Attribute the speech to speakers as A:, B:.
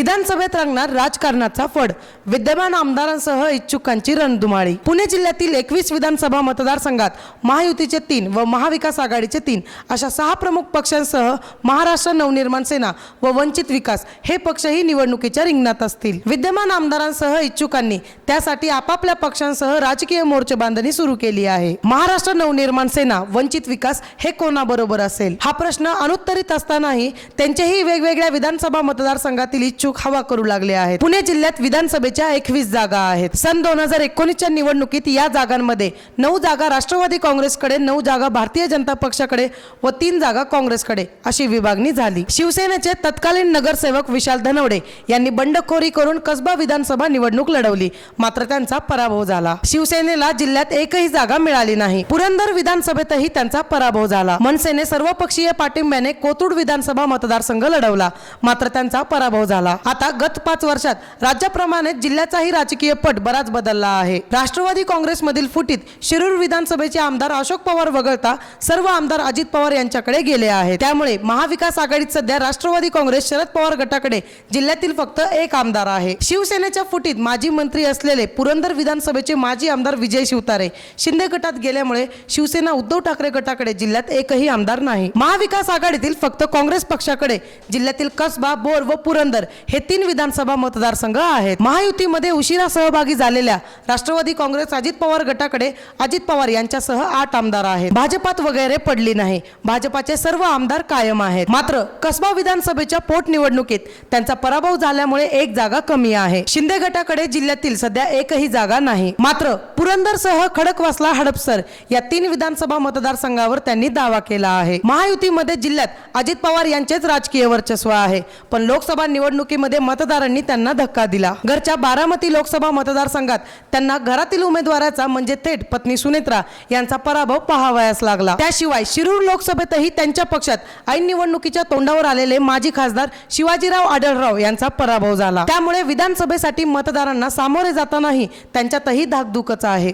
A: विधानसभेत रंगणार राजकारणाचा फड. विद्यमान आमदारांसह इच्छुकांची रणधुमाळी. पुणे जिल्ह्यातील एकवीस विधानसभा मतदारसंघात महायुतीचे तीन व महाविकास आघाडीचे तीन अशा सहा प्रमुख पक्षांसह महाराष्ट्र नवनिर्माण सेना व वंचित विकास हे पक्षही निवडणुकीच्या रिंगणात असतील. विद्यमान आमदारांसह इच्छुकांनी त्यासाठी आपापल्या पक्षांसह राजकीय मोर्चे बांधणी सुरू केली आहे. महाराष्ट्र नवनिर्माण सेना वंचित विकास हे कोणाबरोबर असेल? हा प्रश्न अनुत्तरित असतानाही त्यांचेही वेगवेगळ्या विधानसभा मतदारसंघातील इच्छुक हवा करू लागले आहेत. पुणे जिल्ह्यात विधानसभेच्या एकवीस जागा आहेत. सन दोन हजार एकोणीसच्या निवडणुकीत या जागांमध्ये नऊ जागा राष्ट्रवादी काँग्रेसकडे नऊ जागा भारतीय जनता पक्षाकडे व तीन जागा काँग्रेसकडे अशी विभागणी झाली. शिवसेनेचे तत्कालीन नगरसेवक विशाल धनवडे यांनी बंडखोरी करून कसबा विधानसभा निवडणूक लढवली. मात्र त्यांचा पराभव झाला. शिवसेनेला जिल्ह्यात एकही जागा मिळाली नाही. पुरंदर विधानसभेतही त्यांचा पराभव झाला. मनसेने सर्वपक्षीय पाठिंब्याने कोथरूड विधानसभा मतदारसंघ लढवला. मात्र त्यांचा पराभव झाला. आता गत पाच वर्षात राज्याप्रमाणे जिल्ह्याचाही राजकीय पट बराच बदलला आहे. राष्ट्रवादी काँग्रेसमधील फुटीत शिरूर विधानसभेचे आमदार अशोक पवार वगळता सर्व आमदार अजित पवार यांच्याकडे गेले आहेत. त्यामुळे महाविकास आघाडीत सध्या राष्ट्रवादी काँग्रेस शरद पवार गटाकडे जिल्ह्यातील फक्त एक आमदार आहे. शिवसेनेच्या फुटीत माजी मंत्री असलेले पुरंदर विधानसभेचे माजी आमदार विजय शिवतारे शिंदे गटात गेल्यामुळे शिवसेना उद्धव ठाकरे गटाकडे जिल्ह्यात एकही आमदार नाही. महाविकास आघाडीतील फक्त काँग्रेस पक्षाकडे जिल्ह्यातील कसबा बोर व पुरंदर हे तीन विधानसभा मतदारसंघ आहेत. महायुतीमध्ये उशिरा सहभागी झालेल्या राष्ट्रवादी काँग्रेस अजित पवार गटाकडे अजित पवार यांच्यासह आठ आमदार आहेत. भाजपात वगैरे पडली नाही. भाजपाचे सर्व आमदार कायम आहेत. मात्र कसबा विधानसभेच्या पोटनिवडणुकीत त्यांचा पराभव झाल्यामुळे एक जागा कमी आहे. शिंदे गटाकडे जिल्ह्यातील सध्या एकही जागा नाही. मात्र पुरंदरसह खडकवासला हडपसर या तीन विधानसभा मतदारसंघावर त्यांनी दावा केला आहे. महायुतीमध्ये जिल्ह्यात अजित पवार यांचेच राजकीय वर्चस्व आहे. पण लोकसभा निवडणुकीमध्ये मतदारांनी त्यांना धक्का दिला. घरच्या बारामती लोकसभा मतदारसंघात त्यांना घरातील उमेदवाराचा म्हणजे थेट पत्नी सुनेत्रा यांचा पराभव पहावयास लागला. त्याशिवाय शिरूर लोकसभेतही त्यांच्या पक्षात ऐन निवडणुकीच्या तोंडावर आलेले माजी खासदार शिवाजीराव आढळराव यांचा पराभव झाला. त्यामुळे विधानसभेसाठी मतदारांना सामोरे जातानाही त्यांच्यातही धाकधुकच आहे.